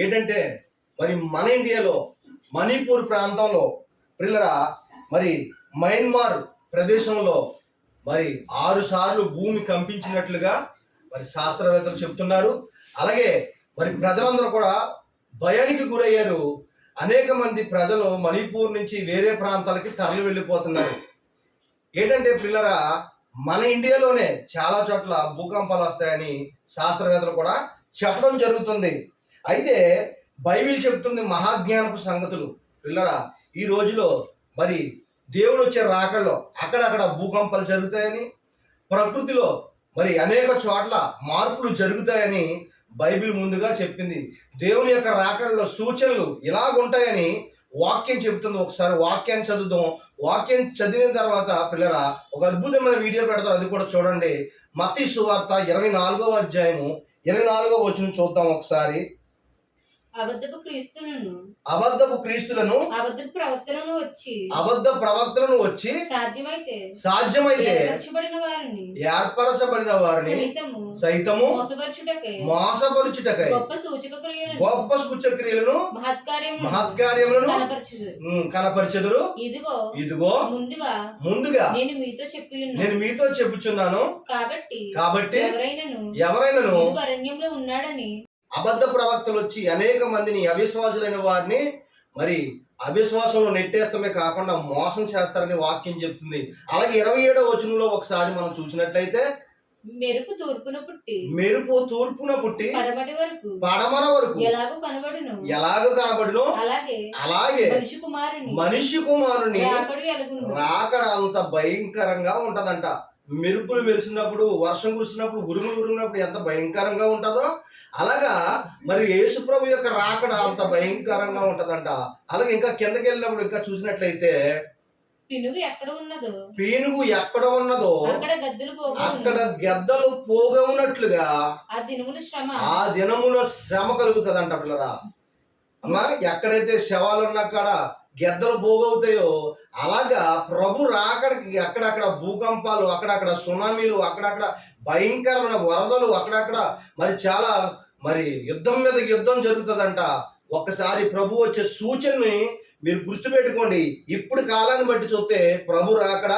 ఏంటంటే మరి మన ఇండియాలో మణిపూర్ ప్రాంతంలో పిల్లరా మరి మయన్మార్ ప్రదేశంలో మరి ఆరు సార్లు భూమి కంపించినట్లుగా మరి శాస్త్రవేత్తలు చెప్తున్నారు. అలాగే మరి ప్రజలందరూ కూడా భయానికి గురయ్యారు. అనేక మంది ప్రజలు మణిపూర్ నుంచి వేరే ప్రాంతాలకి తరలి వెళ్ళిపోతున్నారు. ఏంటంటే పిల్లరా మన ఇండియాలోనే చాలా చోట్ల భూకంపాలు వస్తాయని శాస్త్రవేత్తలు కూడా చెప్పడం జరుగుతుంది. అయితే బైబిల్ చెప్తుంది మహాజ్ఞానపు సంగతులు. పిల్లరా ఈ రోజులో మరి దేవుడు వచ్చే రాకల్లో అక్కడక్కడ భూకంపాలు జరుగుతాయని ప్రకృతిలో మరి అనేక చోట్ల మార్పులు జరుగుతాయని బైబిల్ ముందుగా చెప్పింది. దేవుని యొక్క రాకడలో సూచనలు ఇలాగుంటాయని వాక్యం చెబుతుంది ఒకసారి వాక్యాన్ని చదువుదాం. వాక్యం చదివిన తర్వాత పిల్లరా ఒక అద్భుతమైన వీడియో పెడతారు. అది కూడా చూడండి. మతి సువార్త ఇరవై నాలుగవ అధ్యాయము ఇరవై నాలుగవ వచ్చిన చూద్దాం ఒకసారి. అబద్ధపు క్రీస్తులను అబద్ధపు క్రీస్తులను అబద్ధపు ప్రవర్తనను వచ్చి అబద్ధ ప్రవక్తలను వచ్చి సాధ్యమైతే సాధ్యమైతే ఏర్పరచబడిన వారిని ఏర్పరచబడిన వారిని సైతము సైతము మోసపరచుటకై మోసపరుచుటకై గొప్ప సూచక క్రియలను గొప్ప సూచక్రియలను మహత్కార్యము మహత్కార్యములను ఉమ్, కనపరిచెదరు. ఇదిగో ఇదిగో ముందుగా ముందుగా నేను మీతో చెప్పి నేను మీతో చెప్పుచున్నాను. కాబట్టి కాబట్టి ఎవరైనను ఎవరైనాను అరణ్యంలో ఉన్నాడని అబద్ధ ప్రవక్తలు వచ్చి అనేక మందిని అవిశ్వాసులైన వారిని మరి అవిశ్వాసంలో నెట్టేస్తమే కాకుండా మోసం చేస్తారని వాక్యం చెప్తుంది. అలాగే ఇరవై ఏడవ వచనంలో ఒకసారి మనం చూసినట్లయితే మెరుపు తూర్పున పుట్టి మెరుపు తూర్పున పుట్టి పడమటి వరకు పడమర వరకు ఎలాగో కనబడును. ఎలాగ కనబడునో? అలాగే అలాగే మనిషి కుమారుని మనిషి కుమారుని రాకడు అంత భయంకరంగా ఉంటదంట. మెరుపులు మెరిసినప్పుడు వర్షం కురిసినప్పుడు ఉరుములు ఉరిమినప్పుడు ఎంత భయంకరంగా ఉంటుందో అలాగా మరి యేసుప్రభు యొక్క రాకడ అంత భయంకరంగా ఉంటదంట. అలాగే ఇంకా కిందకి వెళ్ళినప్పుడు ఇంకా చూసినట్లయితే పినుగు ఎక్కడ ఉన్నదో? పీనుగు ఎక్కడ ఉన్నదో అక్కడ గద్దులు అక్కడ పోగు గెద్దలు పోగవునట్లుగా ఆ దినముల శ్రమ. ఆ దినమున శ్రమ కలుగుతుందంట పిల్లరా. అమ్మా ఎక్కడైతే శవాలు ఉన్న కాడ గెద్దలు పోగవుతాయో అలాగా ప్రభు రాకడికి అక్కడక్కడ భూకంపాలు అక్కడక్కడ సునామీలు అక్కడక్కడ భయంకరమైన వరదలు అక్కడక్కడ మరి చాలా మరి యుద్ధం మీద యుద్ధం జరుగుతుందంట. ఒక్కసారి ప్రభు వచ్చే సూచనని మీరు గుర్తుపెట్టుకోండి. ఇప్పుడు కాలాన్ని బట్టి చూస్తే ప్రభు రాకడ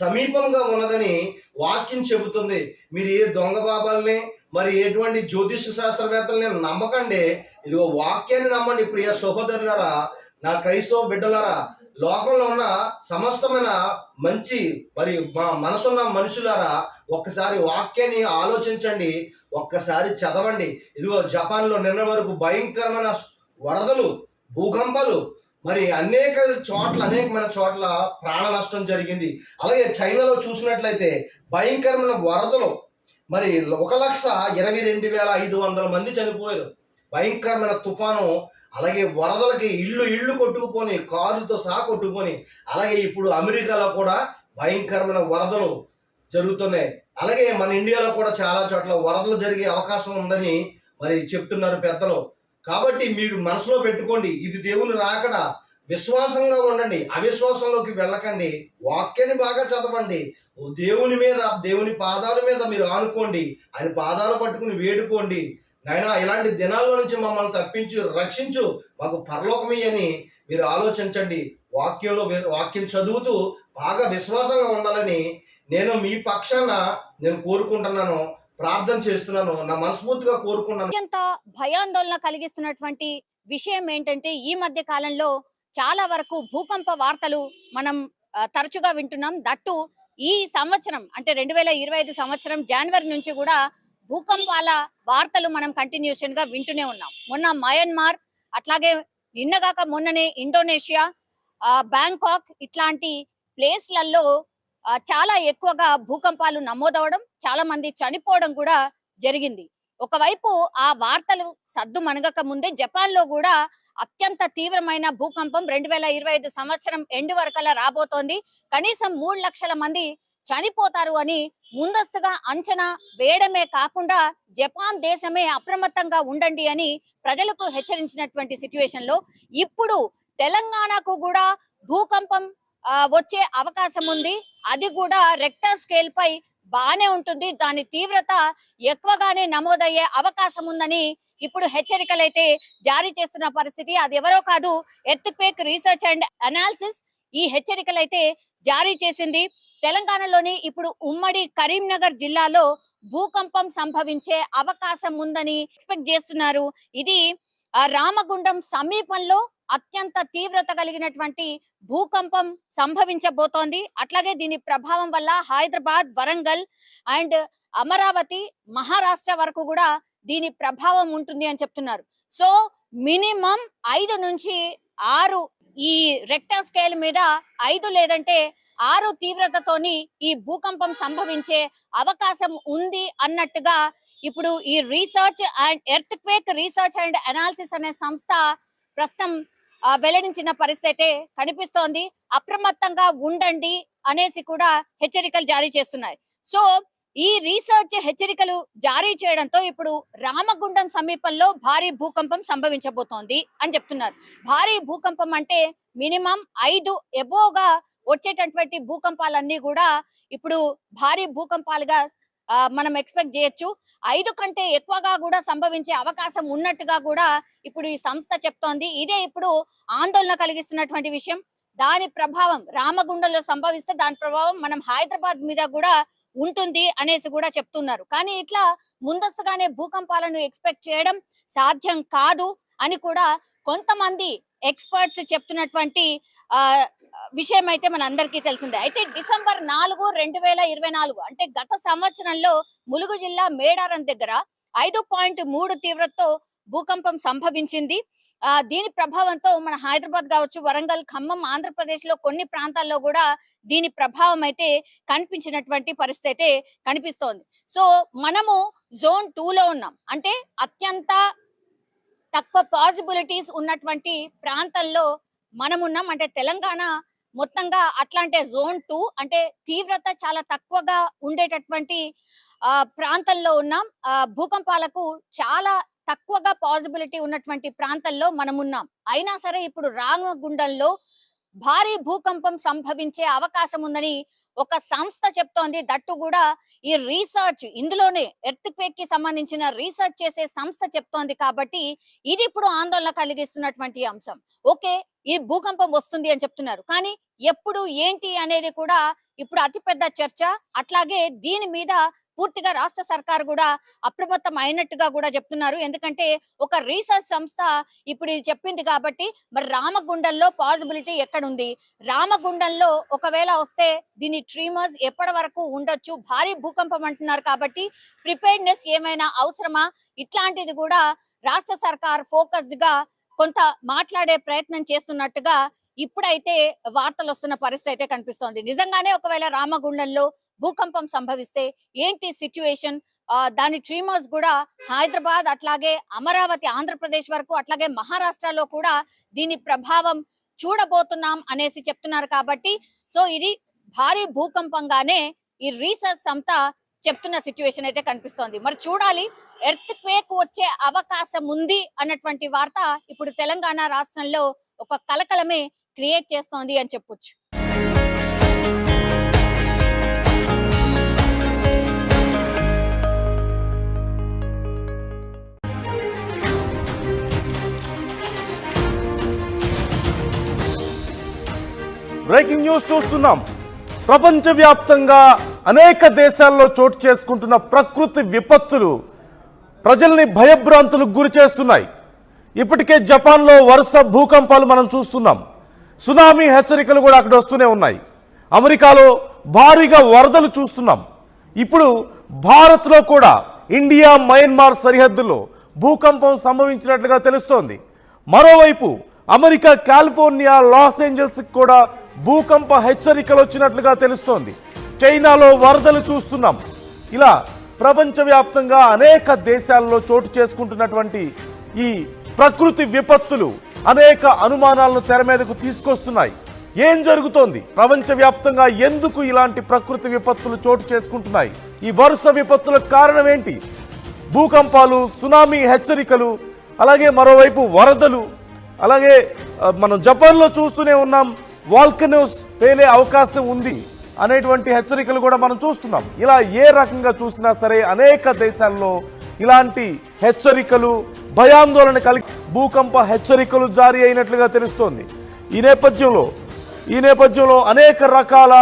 సమీపంగా ఉన్నదని వాక్యం చెబుతుంది. మీరు ఏ దొంగ బాబాల్ని మరి ఎటువంటి జ్యోతిష శాస్త్రవేత్తల్ని నమ్మకండి. ఇదిగో వాక్యాన్ని నమ్మండి ప్రియ సహోదరులారా. నా క్రైస్తవ బిడ్డలారా లోకంలో ఉన్న సమస్తమైన మంచి మరి మా మనసున్న మనుషులారా ఒక్కసారి వాక్యాన్ని ఆలోచించండి ఒక్కసారి చదవండి. ఇదిగో జపాన్లో నిన్న వరకు భయంకరమైన వరదలు భూకంపాలు మరి అనేక చోట్ల అనేకమైన చోట్ల ప్రాణ నష్టం జరిగింది. అలాగే చైనాలో చూసినట్లయితే భయంకరమైన వరదలు మరి ఒక లక్ష ఇరవై రెండు వేల ఐదు వందల మంది చనిపోయారు. భయంకరమైన తుఫాను అలాగే వరదలకి ఇళ్ళు ఇళ్ళు కొట్టుకుపోని కారుతో సహా కొట్టుకుపోని అలాగే ఇప్పుడు అమెరికాలో కూడా భయంకరమైన వరదలు జరుగుతున్నాయి. అలాగే మన ఇండియాలో కూడా చాలా చోట్ల వరదలు జరిగే అవకాశం ఉందని మరి చెప్తున్నారు పెద్దలు. కాబట్టి మీరు మనసులో పెట్టుకోండి ఇది దేవుని రాకడ? విశ్వాసంగా ఉండండి అవిశ్వాసంలోకి వెళ్ళకండి వాక్యాన్ని బాగా చదవండి. దేవుని మీద దేవుని పాదాల మీద మీరు ఆనుకోండి ఆయన పాదాలు పట్టుకుని వేడుకోండి. నాయన ఇలాంటి దినాల్లో నుంచి మమ్మల్ని తప్పించు రక్షించు. మాకు పరలోకమయ్యని మీరు ఆలోచించండి. వాక్యంలో వాక్యం చదువుతూ బాగా విశ్వాసంగా ఉండాలని నేను మీ పక్షాన నేను కోరుకుంటున్నాను ప్రార్థన చేస్తున్నాను నా మనస్ఫూర్తిగా కోరుకున్నాను అత్యంత భయాందోళన కలిగిస్తున్నటువంటి విషయం ఏంటంటే ఈ మధ్య కాలంలో చాలా వరకు భూకంప వార్తలు మనం తరచుగా వింటున్నాం. దట్టు ఈ సంవత్సరం అంటే రెండు వేల ఇరవై ఐదు సంవత్సరం జనవరి నుంచి కూడా భూకంపాల వార్తలు మనం కంటిన్యూషన్గా వింటూనే ఉన్నాం. మొన్న మయన్మార్ అట్లాగే నిన్నగాక మొన్ననే ఇండోనేషియా బ్యాంకాక్ ఇట్లాంటి ప్లేస్లలో చాలా ఎక్కువగా భూకంపాలు నమోదవడం చాలా మంది చనిపోవడం కూడా జరిగింది. ఒకవైపు ఆ వార్తలు సద్దు మనగక ముందే జపాన్లో కూడా అత్యంత తీవ్రమైన భూకంపం రెండు వేల ఇరవై ఐదు సంవత్సరం ఎండ్ వరకల్లా రాబోతోంది. కనీసం మూడు లక్షల మంది చనిపోతారు అని ముందస్తుగా అంచనా వేయడమే కాకుండా జపాన్ దేశమే అప్రమత్తంగా ఉండండి అని ప్రజలకు హెచ్చరించినటువంటి సిచ్యువేషన్లో ఇప్పుడు తెలంగాణకు కూడా భూకంపం వచ్చే అవకాశం ఉంది. అది కూడా రెక్టర్ స్కేల్ పై బానే ఉంటుంది. దాని తీవ్రత ఎక్కువగానే నమోదయ్యే అవకాశం ఉందని ఇప్పుడు హెచ్చరికలైతే జారీ చేస్తున్న పరిస్థితి. అది ఎవరో కాదు earthquake research and analysis ఈ హెచ్చరికలు అయితే జారీ చేసింది. తెలంగాణలోని ఇప్పుడు ఉమ్మడి కరీంనగర్ జిల్లాలో భూకంపం సంభవించే అవకాశం ఉందని ఎక్స్పెక్ట్ చేస్తున్నారు. ఇది రామగుండం సమీపంలో అత్యంత తీవ్రత కలిగినటువంటి భూకంపం సంభవించబోతోంది. అట్లాగే దీని ప్రభావం వల్ల హైదరాబాద్ వరంగల్ అండ్ అమరావతి మహారాష్ట్ర వరకు కూడా దీని ప్రభావం ఉంటుంది అని చెప్తున్నారు. సో మినిమం ఐదు నుంచి ఆరు ఈ రెక్టర్ స్కేల్ మీద ఐదు లేదంటే ఆరు తీవ్రతతోని ఈ భూకంపం సంభవించే అవకాశం ఉంది అన్నట్టుగా ఇప్పుడు ఈ research and earthquake research and analysis అనే సంస్థ ప్రస్తుతం వెల్లడించిన పరిస్థితి కనిపిస్తోంది. అప్రమత్తంగా ఉండండి అనేసి కూడా హెచ్చరికలు జారీ చేస్తున్నాయి. సో ఈ రీసెర్చ్ హెచ్చరికలు జారీ చేయడంతో ఇప్పుడు రామగుండం సమీపంలో భారీ భూకంపం సంభవించబోతోంది అని చెప్తున్నారు. భారీ భూకంపం అంటే మినిమం ఐదు ఎబోగా వచ్చేటటువంటి భూకంపాలన్నీ కూడా ఇప్పుడు భారీ భూకంపాలుగా మనం ఎక్స్పెక్ట్ చేయొచ్చు. ఐదు కంటే ఎక్కువగా కూడా సంభవించే అవకాశం ఉన్నట్టుగా కూడా ఇప్పుడు ఈ సంస్థ చెప్తోంది. ఇదే ఇప్పుడు ఆందోళన కలిగిస్తున్నటువంటి విషయం. దాని ప్రభావం రామగుండంలో సంభవిస్తే దాని ప్రభావం మనం హైదరాబాద్ మీద కూడా ఉంటుంది అనేసి కూడా చెప్తున్నారు. కానీ ఇట్లా ముందస్తుగానే భూకంపాలను ఎక్స్పెక్ట్ చేయడం సాధ్యం కాదు అని కూడా కొంతమంది ఎక్స్పర్ట్స్ చెప్తున్నటువంటి విషయం అయితే మన అందరికీ తెలిసిందే. అయితే డిసెంబర్ నాలుగు రెండు వేల ఇరవై నాలుగు అంటే గత సంవత్సరంలో ములుగు జిల్లా మేడారం దగ్గర ఐదు పాయింట్ మూడు తీవ్రతతో భూకంపం సంభవించింది. ఆ దీని ప్రభావంతో మన హైదరాబాద్ కావచ్చు వరంగల్ ఖమ్మం ఆంధ్రప్రదేశ్లో కొన్ని ప్రాంతాల్లో కూడా దీని ప్రభావం అయితే కనిపించినటువంటి పరిస్థితి అయితే కనిపిస్తోంది. సో మనము జోన్ టూ లో ఉన్నాం. అంటే అత్యంత తక్కువ పాసిబిలిటీస్ ఉన్నటువంటి ప్రాంతాల్లో మనం ఉన్నాం అంటే తెలంగాణ మొత్తంగా అట్లాంటి జోన్ టూ అంటే తీవ్రత చాలా తక్కువగా ఉండేటటువంటి ఆ ప్రాంతంలో ఉన్నాం. ఆ భూకంపాలకు చాలా తక్కువగా పాసిబిలిటీ ఉన్నటువంటి ప్రాంతాల్లో మనం ఉన్నాం అయినా సరే ఇప్పుడు రామగుండంలో భారీ భూకంపం సంభవించే అవకాశం ఉందని ఒక సంస్థ చెప్తోంది. దట్టు కూడా ఈ రీసెర్చ్ ఇందులోనే ఎర్త్ క్వేక్కి సంబంధించిన రీసెర్చ్ చేసే సంస్థ చెప్తోంది కాబట్టి ఇది ఇప్పుడు ఆందోళన కలిగిస్తున్నటువంటి అంశం. ఓకే ఈ భూకంపం వస్తుంది అని చెప్తున్నారు. కానీ ఎప్పుడు ఏంటి అనేది కూడా ఇప్పుడు అతిపెద్ద చర్చ. అట్లాగే దీని మీద పూర్తిగా రాష్ట్ర సర్కార్ కూడా అప్రమత్తం అయినట్టుగా కూడా చెప్తున్నారు. ఎందుకంటే ఒక రీసెర్చ్ సంస్థ ఇప్పుడు ఇది చెప్పింది కాబట్టి మరి రామగుండంలో పాసిబిలిటీ ఎక్కడుంది? రామగుండంలో ఒకవేళ వస్తే దీని ట్రీమర్స్ ఎప్పటి వరకు ఉండొచ్చు? భారీ భూకంపం అంటున్నారు కాబట్టి ప్రిపేర్డ్నెస్ ఏమైనా అవసరమా? ఇట్లాంటిది కూడా రాష్ట్ర సర్కార్ ఫోకస్డ్గా కొంత మాట్లాడే ప్రయత్నం చేస్తున్నట్టుగా ఇప్పుడైతే వార్తలు వస్తున్న పరిస్థితి అయితే కనిపిస్తోంది. నిజంగానే ఒకవేళ రామగుండంలో భూకంపం సంభవిస్తే ఏంటి సిచ్యువేషన్ దాని ట్రీమర్స్ కూడా హైదరాబాద్ అట్లాగే అమరావతి ఆంధ్రప్రదేశ్ వరకు అట్లాగే మహారాష్ట్రలో కూడా దీని ప్రభావం చూడబోతున్నాం అనేసి చెప్తున్నారు కాబట్టి సో ఇది భారీ భూకంపంగానే ఈ రీసెర్చ్ అంతా చెప్తున్న సిచ్యువేషన్ అయితే కనిపిస్తోంది. మరి చూడాలి ఎర్త్ క్వేక్ వచ్చే అవకాశం ఉంది అన్నటువంటి వార్త ఇప్పుడు తెలంగాణ రాష్ట్రంలో ఒక కలకలమే క్రియేట్ చేస్తోంది అని చెప్పొచ్చు. బ్రేకింగ్ న్యూస్ చూస్తున్నాం. ప్రపంచవ్యాప్తంగా అనేక దేశాల్లో చోటు చేసుకుంటున్న ప్రకృతి విపత్తులు ప్రజల్ని భయభ్రాంతులకు గురి చేస్తున్నాయి. ఇప్పటికే జపాన్లో వరుస భూకంపాలు మనం చూస్తున్నాం. సునామీ హెచ్చరికలు కూడా అక్కడ వస్తూనే ఉన్నాయి. అమెరికాలో భారీగా వరదలు చూస్తున్నాం. ఇప్పుడు భారత్లో కూడా ఇండియా మయన్మార్ సరిహద్దులో భూకంపం సంభవించినట్లుగా తెలుస్తోంది. మరోవైపు అమెరికా కాలిఫోర్నియా లాస్ ఏంజల్స్కి కూడా భూకంప హెచ్చరికలు వచ్చినట్లుగా తెలుస్తోంది. చైనాలో వరదలు చూస్తున్నాం. ఇలా ప్రపంచవ్యాప్తంగా అనేక దేశాల్లో చోటు చేసుకుంటున్నటువంటి ఈ ప్రకృతి విపత్తులు అనేక అనుమానాలను తెర మీదకు తీసుకొస్తున్నాయి. ఏం జరుగుతోంది? ప్రపంచవ్యాప్తంగా ఎందుకు ఇలాంటి ప్రకృతి విపత్తులు చోటు చేసుకుంటున్నాయి? ఈ వరుస విపత్తులకు కారణం ఏంటి? భూకంపాలు సునామీ హెచ్చరికలు అలాగే మరోవైపు వరదలు అలాగే మనం జపాన్లో చూస్తూనే ఉన్నాం. వాల్కనోస్ పేలే అవకాశం ఉంది అనేటువంటి హెచ్చరికలు కూడా మనం చూస్తున్నాం. ఇలా ఏ రకంగా చూసినా సరే అనేక దేశాల్లో ఇలాంటి హెచ్చరికలు భయాందోళన కలిగి భూకంప హెచ్చరికలు జారీ అయినట్లుగా తెలుస్తోంది. ఈ నేపథ్యంలో ఈ నేపథ్యంలో అనేక రకాల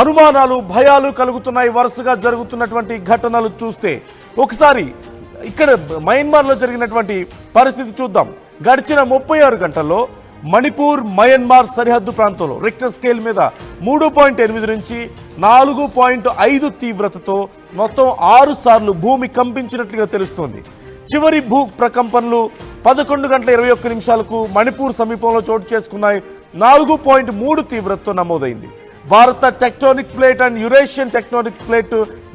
అనుమానాలు భయాలు కలుగుతున్నాయి. వరుసగా జరుగుతున్నటువంటి ఘటనలు చూస్తే ఒకసారి ఇక్కడ మయన్మార్లో జరిగినటువంటి పరిస్థితి చూద్దాం. గడిచిన ముప్పై ఆరు గంటల్లో మణిపూర్ మయన్మార్ సరిహద్దు ప్రాంతంలో రిక్టర్ స్కేల్ మీద మూడు పాయింట్ ఎనిమిది నుంచి నాలుగు పాయింట్ ఐదు తీవ్రతతో మొత్తం ఆరు సార్లు భూమి కంపించినట్లుగా తెలుస్తోంది. చివరి భూ ప్రకంపనలు పదకొండు గంటల ఇరవై ఒక్క నిమిషాలకు మణిపూర్ సమీపంలో చోటు చేసుకున్నాయి. నాలుగు పాయింట్ మూడు తీవ్రతతో నమోదైంది. భారత tectonic plate and Eurasian tectonic plate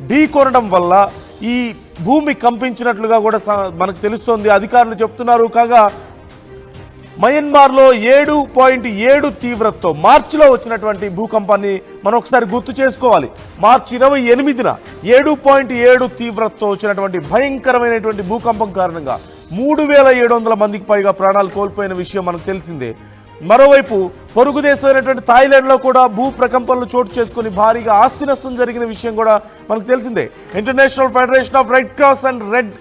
ఢీ కొనడం వల్ల ఈ భూమి కంపించినట్లుగా కూడా మనకు తెలుస్తోంది. అధికారులు చెప్తున్నారు. కాగా మయన్మార్లో ఏడు పాయింట్ ఏడు తీవ్రతతో మార్చిలో వచ్చినటువంటి భూకంపాన్ని మనం ఒకసారి గుర్తు చేసుకోవాలి. మార్చి ఇరవై ఎనిమిదిన ఏడు పాయింట్ ఏడు తీవ్రతతో వచ్చినటువంటి భయంకరమైనటువంటి భూకంపం కారణంగా మూడు వేల ఏడు వందల మందికి పైగా ప్రాణాలు కోల్పోయిన విషయం మనకు తెలిసిందే. మరోవైపు పొరుగు దేశమైనటువంటి థాయిలాండ్లో కూడా భూ ప్రకంపనలు చోటు చేసుకుని భారీగా ఆస్తి నష్టం జరిగిన విషయం కూడా మనకు తెలిసిందే. International Federation of Red Cross and Red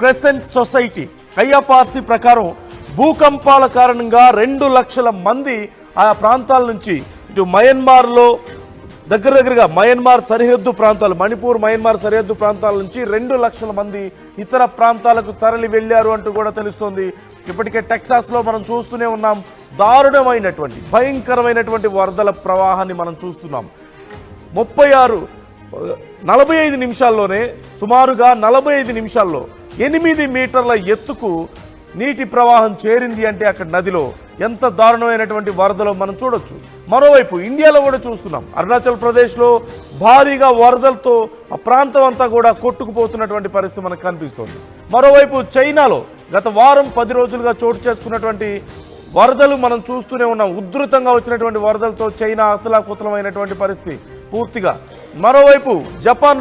Crescent Society IFRC ప్రకారం భూకంపాల కారణంగా రెండు లక్షల మంది ఆ ప్రాంతాల నుంచి ఇటు మయన్మార్లో దగ్గర దగ్గరగా మయన్మార్ సరిహద్దు ప్రాంతాలు మణిపూర్ మయన్మార్ సరిహద్దు ప్రాంతాల నుంచి రెండు లక్షల మంది ఇతర ప్రాంతాలకు తరలి వెళ్ళారు అంటూ కూడా తెలుస్తోంది. ఇప్పటికే టెక్సాస్లో మనం చూస్తూనే ఉన్నాం. దారుణమైనటువంటి భయంకరమైనటువంటి వరదల ప్రవాహాన్ని మనం చూస్తున్నాం. ముప్పై ఆరు నలభై ఐదు నిమిషాల్లోనే సుమారుగా నలభై ఐదు నిమిషాల్లో ఎనిమిది మీటర్ల ఎత్తుకు నీటి ప్రవాహం చేరింది అంటే అక్కడ నదిలో ఎంత దారుణమైనటువంటి వరదలో మనం చూడొచ్చు. మరోవైపు ఇండియాలో కూడా చూస్తున్నాం. అరుణాచల్ ప్రదేశ్లో భారీగా వరదలతో ఆ ప్రాంతం అంతా కూడా కొట్టుకుపోతున్నటువంటి పరిస్థితి మనకు కనిపిస్తోంది. మరోవైపు చైనాలో గత వారం పది రోజులుగా చోటు చేసుకున్నటువంటి వరదలు మనం చూస్తూనే ఉన్నాం. ఉధృతంగా వచ్చినటువంటి వరదలతో చైనా అతలాకుతలమైనటువంటి పరిస్థితి పూర్తిగా. మరోవైపు జపాన్